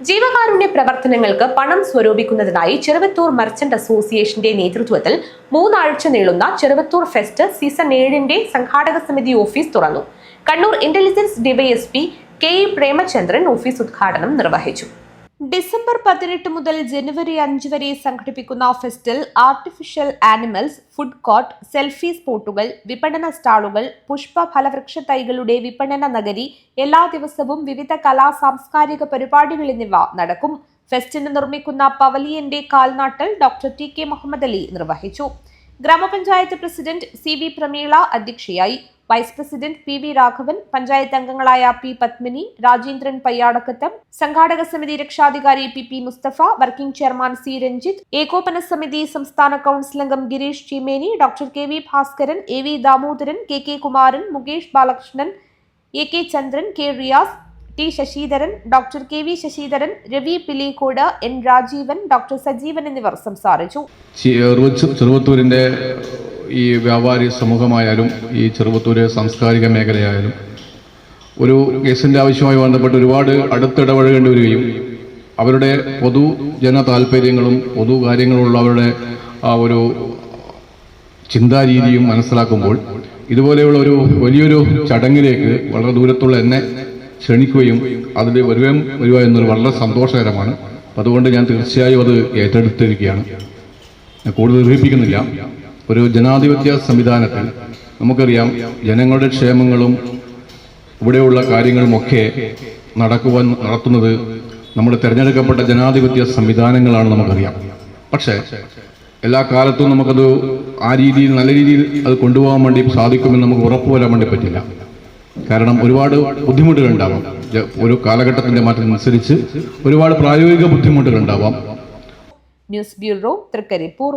ജീവകാരുണ്യ പ്രവർത്തനങ്ങൾക്ക് പണം സ്വരൂപിക്കുന്നതിനായി ചെറുവത്തൂർ മർച്ചന്റ് അസോസിയേഷന്റെ നേതൃത്വത്തിൽ മൂന്നാഴ്ച നീളുന്ന ചെറുവത്തൂർ ഫെസ്റ്റ് സീസൺ ഏഴിന്റെ സംഘാടക സമിതി ഓഫീസ് തുറന്നു. Kannur intelligence DYSP K Premachandran office ഉദ്ഘാടനം നിർവഹിച്ചു. ഡിസംബർ പതിനെട്ട് മുതൽ ജനുവരി അഞ്ച് വരെ സംഘടിപ്പിക്കുന്ന ഫെസ്റ്റിൽ artificial animals food court selfie സ്പോട്ടുകൾ വിപണന സ്റ്റാളുകൾ പുഷ്പ ഫലവൃക്ഷ തൈകളുടെ വിപണന നഗരി എല്ലാ ദിവസവും വിവിധ കലാ സാംസ്കാരിക പരിപാടികൾ എന്നിവ നടക്കും. ഫെസ്റ്റിന് നിർമ്മിക്കുന്ന പവലിയന്റെ കാൽനാട്ടൽ doctor T K Muhammad Ali നിർവഹിച്ചു. ഗ്രാമപഞ്ചായത്ത് പ്രസിഡന്റ് സി വി പ്രമീള അധ്യക്ഷയായി. Vice president P V Raghavan panchayat അംഗങ്ങളായ പി പത്മിനി രാജേന്ദ്രൻ പയ്യാടക്കത്തം സംഘാടക സമിതി രക്ഷാധികാരി P P Musthafa working chairman C Ranjith ഏകോപന സമിതി സംസ്ഥാന കൌൺസിൽ അംഗം Girish Cheemeni doctor K V Bhaskaran A V Damodaran K K Kumaran Mukesh Balakrishnan A K Chandran K Riyas T Sasidharan doctor K V Sasidharan Ravi Pilicode N Rajeevan doctor Sajeevan എന്നിവർ സംസാരിച്ചു. ചെറുവത്തൂരിന്റെ ഈ വ്യാപാരി സമൂഹമായാലും ഈ ചെറുവത്തൂര് സാംസ്കാരിക മേഖലയായാലും ഒരു കേസിന്റെ ആവശ്യമായി ബന്ധപ്പെട്ട് ഒരുപാട് അടുത്തിടപഴകേണ്ടി വരികയും അവരുടെ പൊതു ജന താല്പര്യങ്ങളും പൊതു കാര്യങ്ങളുള്ള അവരുടെ ആ ഒരു ചിന്താരീതിയും മനസ്സിലാക്കുമ്പോൾ ഇതുപോലെയുള്ള ഒരു വലിയൊരു ചടങ്ങിലേക്ക് വളരെ ദൂരത്തുള്ള എന്നെ ക്ഷണിക്കുകയും അതിൽ വരുവേം വരിക എന്നൊരു വളരെ സന്തോഷകരമാണ്. അതുകൊണ്ട് ഞാൻ തീർച്ചയായും അത് ഏറ്റെടുത്തിരിക്കുകയാണ്. ഞാൻ കൂടുതൽ ദീർഘിപ്പിക്കുന്നില്ല. ഒരു ജനാധിപത്യ സംവിധാനത്തിൽ നമുക്കറിയാം ജനങ്ങളുടെ ക്ഷേമങ്ങളും ഇവിടെയുള്ള കാര്യങ്ങളുമൊക്കെ നടക്കുവാൻ നടത്തുന്നത് നമ്മുടെ തിരഞ്ഞെടുക്കപ്പെട്ട ജനാധിപത്യ സംവിധാനങ്ങളാണ് നമുക്കറിയാം. പക്ഷേ എല്ലാ കാലത്തും നമുക്കത് ആ രീതിയിൽ നല്ല രീതിയിൽ അത് കൊണ്ടുപോകാൻ വേണ്ടി സാധിക്കുമെന്ന് നമുക്ക് ഉറപ്പുവരാൻ വേണ്ടി പറ്റില്ല. കാരണം ഒരുപാട് ബുദ്ധിമുട്ടുകൾ ഉണ്ടാവാം ഒരു കാലഘട്ടത്തിന്റെ മാറ്റത്തിനനുസരിച്ച് ഒരുപാട് പ്രായോഗിക ബുദ്ധിമുട്ടുകൾ ഉണ്ടാവാം ന്യൂസ് ബ്യൂറോ തൃക്കരിപ്പൂർ.